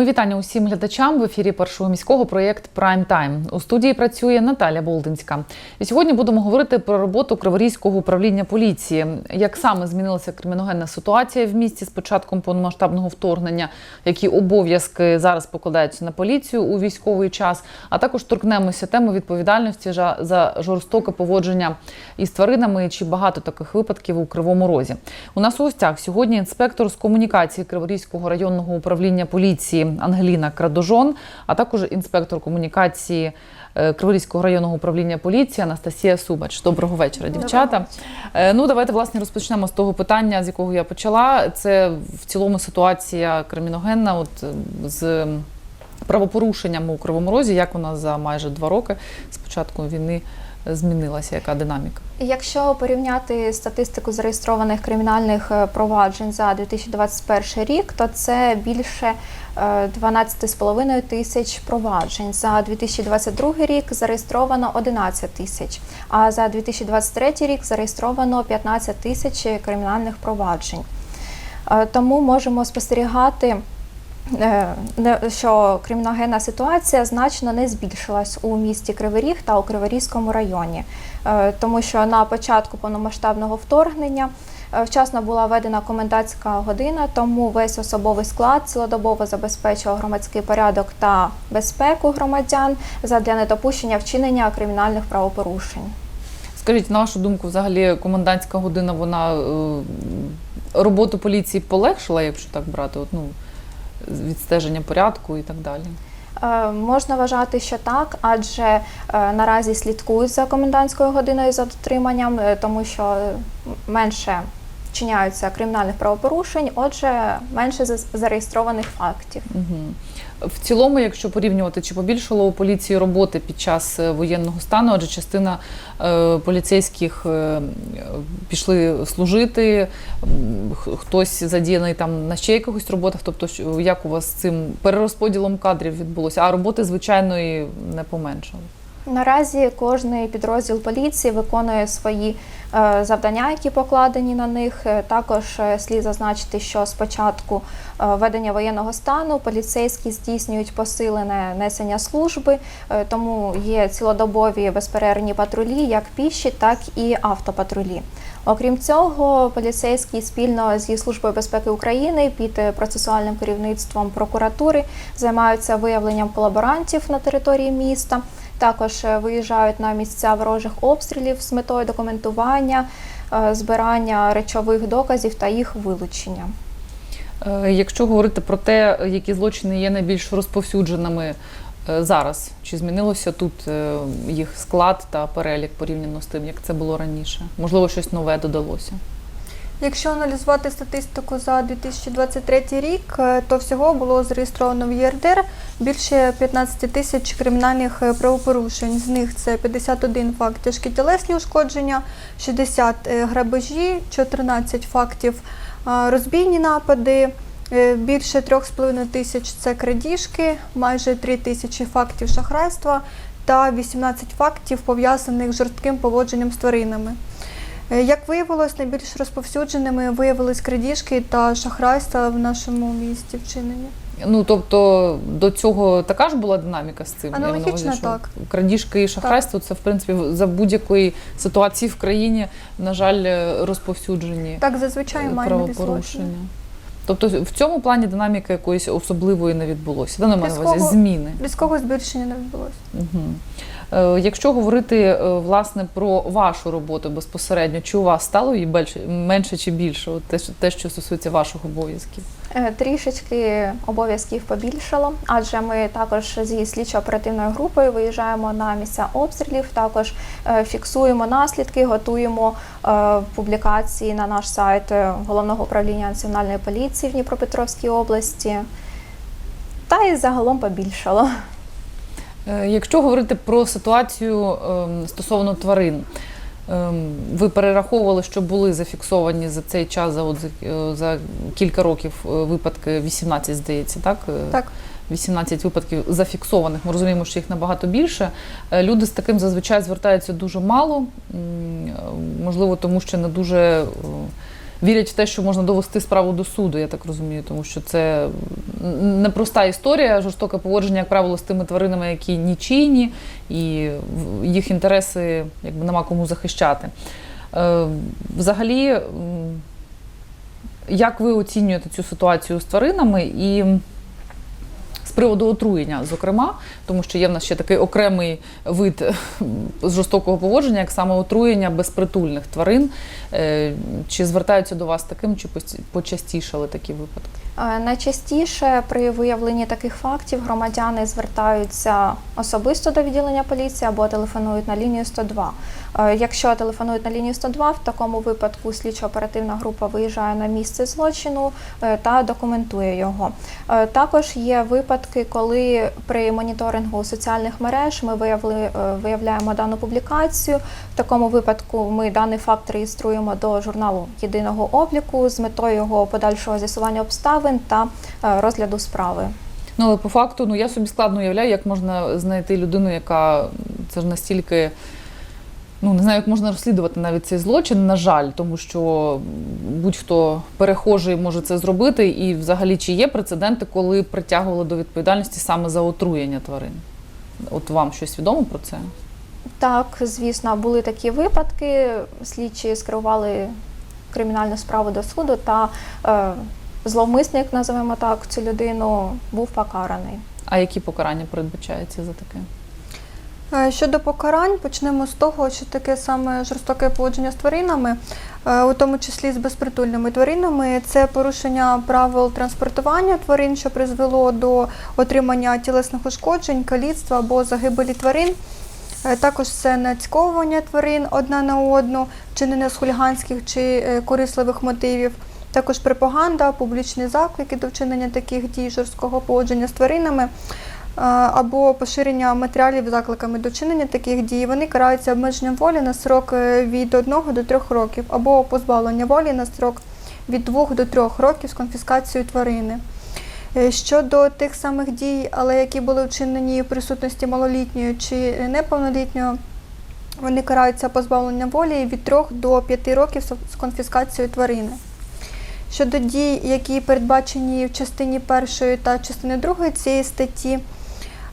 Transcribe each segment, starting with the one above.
Мої вітання усім глядачам в ефірі першого міського проєкт Прайм Тайм. У студії працює Наталя Болдинська. І сьогодні будемо говорити про роботу Криворізького управління поліції. Як саме змінилася криміногенна ситуація в місті з початком повномасштабного вторгнення, які обов'язки зараз покладаються на поліцію у військовий час, а також торкнемося теми відповідальності за- жорстоке поводження із тваринами. Чи багато таких випадків у Кривому Розі? У нас у гостях сьогодні інспектор з комунікації Криворізького районного управління поліції Ангеліна Крадожон, а також інспектор комунікації е, Криворізького районного управління поліції Анастасія Субач. Доброго вечора, дівчата. Е, Ну, давайте власне розпочнемо з того питання, з якого я почала. Це в цілому ситуація криміногенна, от е, з правопорушеннями у Кривому Розі, як вона за майже два роки з початку війни змінилася, яка динаміка? Якщо порівняти статистику зареєстрованих кримінальних е, проваджень за 2021 рік, то це більше е, 12,5 тисяч проваджень. За 2022 рік зареєстровано 11 тисяч, а за 2023 рік зареєстровано 15 тисяч кримінальних проваджень. Е, Тому можемо спостерігати. Е, Що криміногенна ситуація значно не збільшилась у місті Кривий та у Криворізькому районі, Е, тому що на початку повномасштабного вторгнення е, вчасно була введена комендантська година, тому весь особовий склад цілодобово забезпечував громадський порядок та безпеку громадян задля недопущення вчинення кримінальних правопорушень. Скажіть, на вашу думку, взагалі комендантська година вона роботу поліції полегшила, якщо так брати, от, ну, відстеження порядку і так далі. Е, Можна вважати, що так, адже е, наразі слідкують за комендантською годиною за дотриманням, е, тому що менше вчиняються кримінальних правопорушень, отже, менше за- зареєстрованих фактів. Угу. В цілому, якщо порівнювати, чи побільшало у поліції роботи під час е, воєнного стану, адже частина е, поліцейських е, пішли служити, хтось задіяний там на ще якихось роботах. Тобто, як у вас з цим перерозподілом кадрів відбулося? А роботи звичайної не поменшало. Наразі кожний підрозділ поліції виконує свої е, завдання, які покладені на них. Е, Також е, слід зазначити, що з початку е, воєнного стану поліцейські здійснюють посилене несення служби, тому є цілодобові безперервні патрулі, як піші, так і автопатрулі. Окрім цього, поліцейські спільно зі службою безпеки України під процесуальним керівництвом прокуратури займаються виявленням колаборантів на території міста. Також е, виїжджають на місця ворожих обстрілів з метою документування, е, збирання речових доказів та їх вилучення. Е, Якщо говорити про те, які злочини є найбільш розповсюдженими зараз, чи змінилося тут їх склад та перелік порівняно з тим, як це було раніше? Можливо, щось нове додалося. Якщо аналізувати статистику за 2023 рік, е, то всього було зареєстровано в ЄРДР більше 15 тисяч кримінальних е, правопорушень. З них це 51 факт тяжкі тілесні ушкодження, 60 е, грабежі, 14 фактів розбійні напади. Більше 3,5 тисяч це крадіжки, майже 3 тисячі фактів шахрайства та 18 фактів пов'язаних з жорстким поводженням з тваринами. Е, Як виявилось, найбільш розповсюдженими виявились крадіжки та шахрайства в нашому місті вчинені. Ну тобто до цього така ж була динаміка з цим. Я Аналогічно що так. Крадіжки і шахрайство це в принципі за будь-якої ситуації в країні, на жаль, е, розповсюджені Так зазвичай е, правопорушення. Тобто в цьому плані динаміки якоїсь особливої не відбулося. Да, на увазі зміни. Різкого збільшення не відбулося. Угу. Е, якщо говорити е, власне про вашу роботу безпосередньо, чи у вас стало її менше чи більше? Те, що- стосується ваших обов'язків? Е, Трішечки обов'язків побільшало, адже ми також зі слідчо-оперативною групою виїжджаємо на місця обстрілів, також фіксуємо наслідки, готуємо публікації на наш сайт головного управління національної поліції в Дніпропетровській області. Та й загалом побільшало. Е, Якщо говорити про ситуацію ем, стосовно тварин, ем, ви перераховували, що були зафіксовані за цей час, за, от, за, е, кілька років е, випадки, 18, здається, так? Так. 18 випадків зафіксованих. Ми розуміємо, що їх набагато більше. Люди з таким зазвичай звертаються дуже мало, можливо, тому що не дуже е, вірять в те, що можна довести справу до суду, я так розумію, тому що це непроста історія, жорстоке поводження, як правило, з тими тваринами, які нічийні, і їх інтереси якби нема кому захищати. Е, Взагалі, як ви оцінюєте цю ситуацію з тваринами і з приводу отруєння, зокрема, тому що є в нас ще такий окремий вид е, жорстокого поводження, як саме отруєння безпритульних тварин. Е, Чи звертаються до вас таким, чи почастішали такі випадки? Е, Найчастіше при виявленні таких фактів громадяни звертаються особисто до відділення поліції або телефонують на лінію 102. Е, Якщо телефонують на лінію 102, в такому випадку слідчо-оперативна група виїжджає на місце злочину та документує його. Також є випадки, коли при моніторингу соціальних мереж ми виявили, е, виявляємо дану публікацію. В такому випадку ми даний факт реєструємо до журналу єдиного обліку з метою його подальшого з'ясування обставин та е, розгляду справи. Ну, але по факту, ну я собі складно уявляю, як можна знайти людину, яка це ж настільки. Ну, не знаю, як можна розслідувати навіть цей злочин, на жаль, тому що будь-хто перехожий може це зробити. І взагалі чи є прецеденти, коли притягували до відповідальності саме за отруєння тварин? От вам щось відомо про це? Так, звісно, були такі випадки. Слідчі скерували кримінальну справу до суду, та е, зловмисник, називаємо так, цю людину був покараний. А які покарання передбачаються за таке? Е, Щодо покарань, почнемо з того, що таке саме жорстоке поводження з тваринами, е, у тому числі з безпритульними тваринами, це порушення правил транспортування тварин, що призвело до отримання тілесних ушкоджень, каліцтва або загибелі тварин. Е, Також це нацьковування тварин одна на одну, вчинення з хуліганських чи корисливих мотивів. Також пропаганда, публічні заклики до вчинення таких дій жорсткого поводження з тваринами або поширення матеріалів закликами до вчинення таких дій, вони караються обмеженням волі на срок е, від 1 до 3 років, або позбавлення волі на срок від 2 до 3 років з конфіскацією тварини. Е, Щодо тих самих дій, але які були вчинені в присутності малолітньої чи неповнолітнього, вони караються позбавленням волі від 3 до 5 років з конфіскацією тварини. Щодо дій, які передбачені в частині першої та частини другої цієї статті,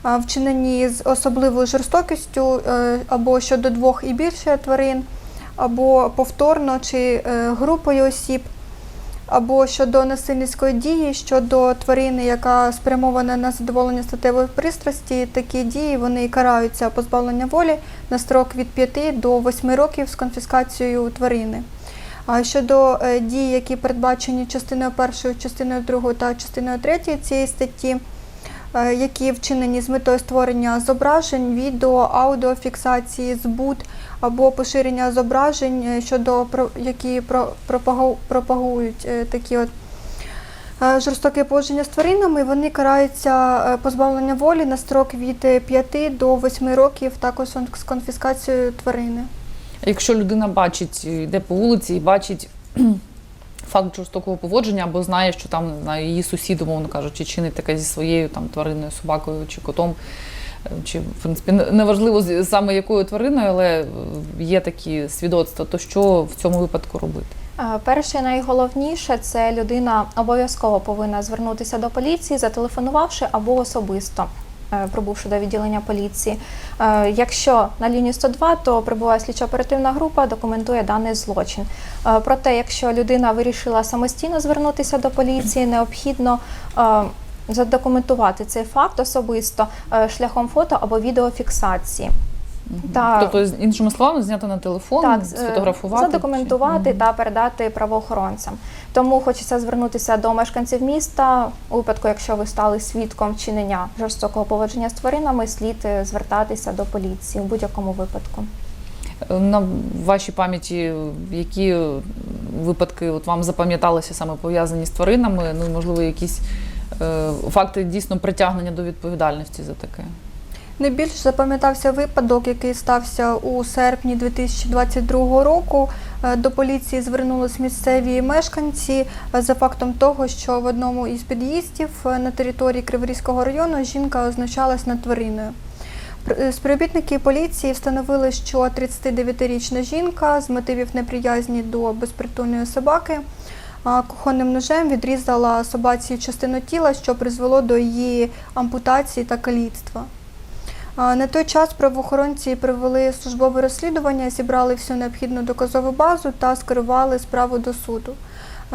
вчинені з особливою жорстокістю е, або щодо двох і більше тварин, або повторно чи е, групою осіб, або щодо насильницької дії щодо тварини, яка спрямована на задоволення статевої пристрасті, такі дії вони караються позбавлення волі на строк від 5 до 8 років з конфіскацією тварини. А щодо е, дій, які передбачені частиною першою, частиною другою та частиною третьою цієї статті, які вчинені з метою створення зображень, відео, аудіофіксації, збут або поширення зображень, е, щодо які про- пропагують е, такі от е, жорстоке поводження з тваринами, вони караються е, позбавлення волі на строк від е, 5 до 8 років, також з конфіскацією тварини. Якщо людина бачить, йде по вулиці і бачить факт жорстокого поводження, або знає, що там не знаю, її сусід, умовно кажучи, чинить таке зі своєю там твариною, собакою чи котом, е, чи в принципі неважливо саме якою твариною, але е, є такі свідоцтва, то що в цьому випадку робити? Е, Перше, найголовніше, це людина обов'язково повинна звернутися до поліції, зателефонувавши або особисто. Е, Прибувши до відділення поліції. Е, Якщо на лінію 102, то прибуває слідчо-оперативна група, документує даний злочин. Е, Проте, якщо людина вирішила самостійно звернутися до поліції, необхідно задокументувати цей факт особисто шляхом фото або відеофіксації. Та- Тобто, з іншими словами, зняти на телефон, Так, е, сфотографувати. задокументувати чи- та передати правоохоронцям. Тому хочеться звернутися до мешканців міста. У випадку, якщо ви стали свідком вчинення жорстокого поводження з тваринами, слід е, звертатися до поліції у будь-якому випадку. На вашій пам'яті які випадки от вам запам'яталися саме пов'язані з тваринами? Ну можливо, якісь е, факти дійсно притягнення до відповідальності за таке? Найбільш запам'ятався випадок, який стався у серпні 2022 року. Е, До поліції звернулись місцеві мешканці е, за фактом того, що в одному із під'їздів е, на території Криворізького району жінка означалась над твариною. Співробітники поліції встановили, що 39-річна жінка з мотивів неприязні до безпритульної собаки кухонним ножем відрізала собаці частину тіла, що призвело до її ампутації та каліцтва. На той час правоохоронці провели службове розслідування, зібрали всю необхідну доказову базу та скерували справу до суду.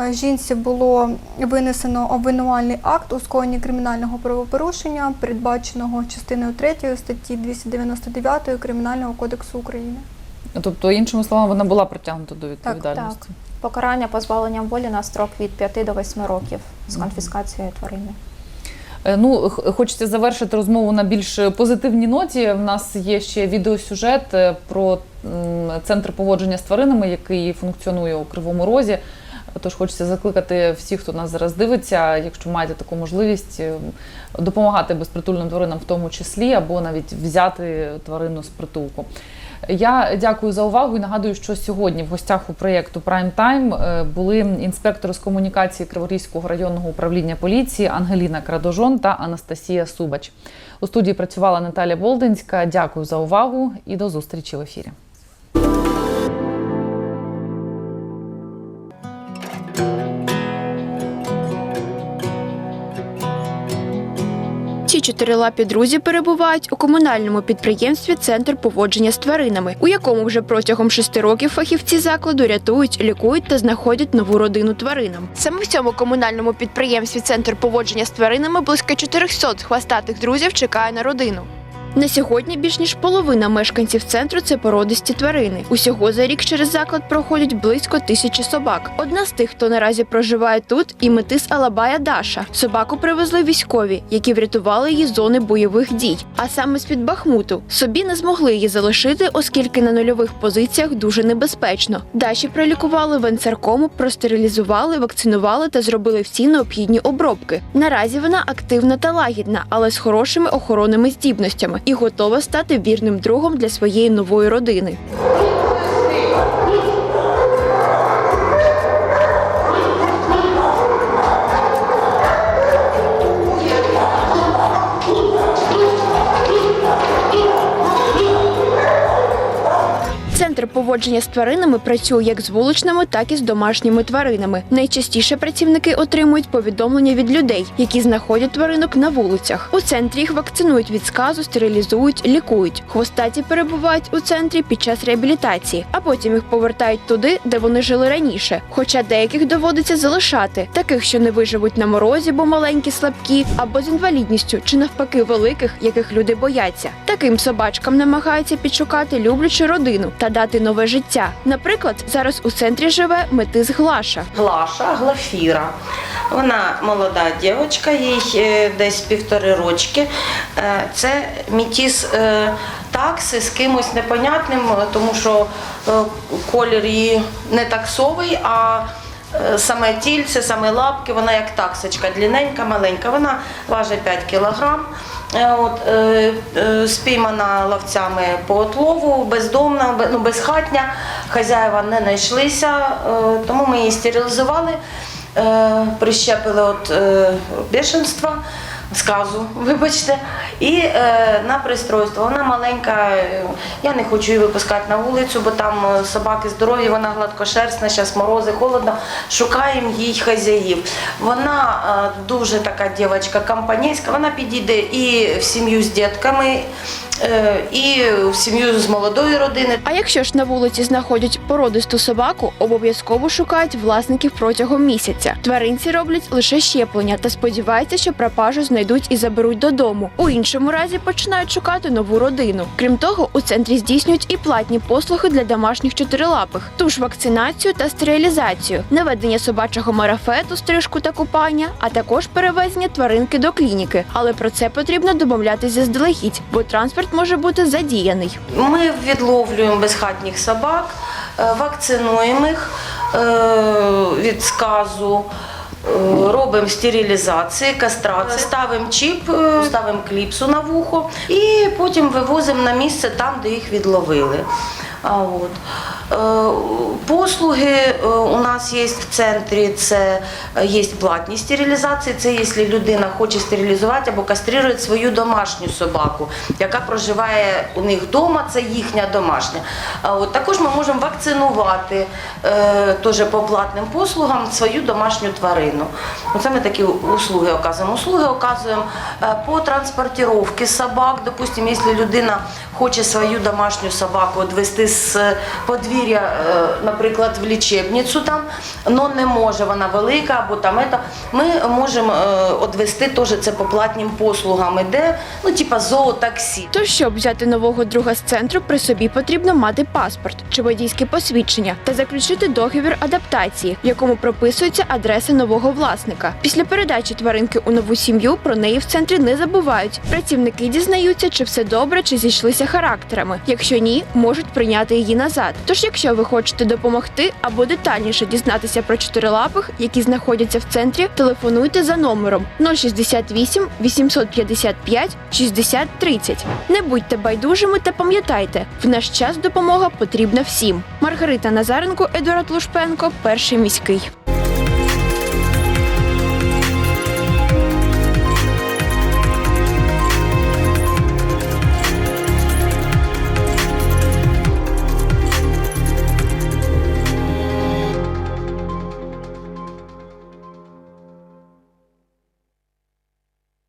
Жінці було винесено обвинувальний акт у скоєнні кримінального правопорушення, передбаченого частиною 3 статті 299 Кримінального кодексу України. Тобто, іншими словами, вона була притягнута до відповідальності. Так. Покарання позбавленням волі на строк від 5 до 8 років з конфіскацією тварини. Е, Ну, хочеться завершити розмову на більш позитивній ноті. В нас є ще відеосюжет е, про центр поводження з тваринами, який функціонує у Кривому Розі. Тож хочеться закликати всіх, хто нас зараз дивиться, якщо маєте таку можливість, е, допомагати безпритульним тваринам в тому числі, або навіть взяти тварину з притулку. Я дякую за увагу і нагадую, що сьогодні в гостях у проєкту Prime Time е, були інспектори з комунікації Криворізького районного управління поліції Ангеліна Крадожон та Анастасія Субач. У студії працювала Наталя Болдинська. Дякую за увагу і до зустрічі в ефірі. Чотирилапі друзі перебувають у комунальному підприємстві Центр поводження з тваринами, у якому вже протягом шести років фахівці закладу рятують, лікують та знаходять нову родину тваринам. Саме в цьому комунальному підприємстві Центр поводження з тваринами близько 400 хвастатих друзів чекає на родину. На сьогодні більш ніж половина мешканців центру це породисті тварини. Усього за рік через заклад проходять близько тисячі собак. Одна з тих, хто наразі проживає тут, і метис Алабая Даша. Собаку привезли військові, які врятували її з зони бойових дій. А саме з під Бахмуту собі не змогли її залишити, оскільки на нульових позиціях дуже небезпечно. Даші пролікували в енцеркому, простерилізували, вакцинували та зробили всі необхідні обробки. Наразі вона активна та лагідна, але з хорошими охоронними здібностями і готова стати вірним другом для своєї нової родини. Поводження з тваринами працює як з вуличними, так і з домашніми тваринами. Найчастіше працівники отримують повідомлення від людей, які знаходять тваринок на вулицях. У центрі їх вакцинують від сказу, стерилізують, лікують. Хвостаті перебувають у центрі під час реабілітації, а потім їх повертають туди, де вони жили раніше. Хоча деяких доводиться залишати, таких, що не виживуть на морозі, бо маленькі, слабкі, або з інвалідністю, чи навпаки великих, яких люди бояться. Таким собачкам намагаються підшукати люблячу родину та дати нове життя. Наприклад, зараз у центрі живе метис Глаша. Глаша Глафіра. Вона молода дівчинка, їй е, десь півтори рочки. Е, Це мітіс е, такси з кимось непонятним, тому що колір її не таксовий, а саме тільце, саме лапки, вона як таксочка, длинненька, маленька. Вона важить 5 кілограм. Е, От, е, е, спіймана ловцями по отлову, бездомна, бе- ну, безхатня, хазяїва не знайшлися, е, тому ми її стерилізували, е, прищепили от е, бешенства, сказу, вибачте, і е, на пристройство. Вона маленька, е, я не хочу її випускати на вулицю, бо там е, собаки здорові, вона гладкошерстна, зараз морози, холодно. Шукаємо їй хазяїв. Вона е, дуже така дівчинка компанійська, вона підійде і в сім'ю з дітками, і в сім'ю з молодої родини. А якщо ж на вулиці знаходять породисту собаку, обов'язково шукають власників протягом місяця. Тваринці роблять лише щеплення та сподіваються, що пропажу знайдуть і заберуть додому. У іншому разі починають шукати нову родину. Крім того, у центрі здійснюють і платні послуги для домашніх чотирилапих, ту ж вакцинацію та стерилізацію, наведення собачого марафету, стрижку та купання, а також перевезення тваринки до клініки. Але про це потрібно домовлятися заздалегідь, бо транспорт може бути задіяний. Ми відловлюємо безхатніх собак, е, вакцинуємо їх е, від сказу. е, Робимо стерилізації, кастрацію, ставимо чіп, ставимо кліпсу на вухо і потім вивозимо на місце там, де їх відловили. А от. Е, Послуги е, у нас є в центрі, це е, є платні стерилізації. Це якщо людина хоче стерилізувати або кастрирує свою домашню собаку, яка проживає у них вдома, це їхня домашня. От також ми можемо вакцинувати теж по платним послугам свою домашню тварину. Оце ми такі услуги оказуємо. Услуги оказуємо по транспортировці собак. Допустимо, якщо людина хоче свою домашню собаку відвести з подвір'я, е, наприклад, в лічебницю там, але не може, вона велика або там ета, ми можемо е, відвести теж це по платним послугам, іде, ну, типа зоотаксі. Тож, щоб взяти нового друга з центру, при собі потрібно мати паспорт чи водійське посвідчення та заключити договір адаптації, в якому прописується адреса нового власника. Після передачі тваринки у нову сім'ю про неї в центрі не забувають. Працівники дізнаються, чи все добре, чи зійшлися характерами. Якщо ні, можуть прийняти її назад. Тож, якщо ви хочете допомогти або детальніше дізнатися про чотирилапих, які знаходяться в центрі, телефонуйте за номером 068 855 60 30. Не будьте байдужими та пам'ятайте, в наш час допомога потрібна всім. Маргарита Назаренко, Едуард Лушпенко, перший міський.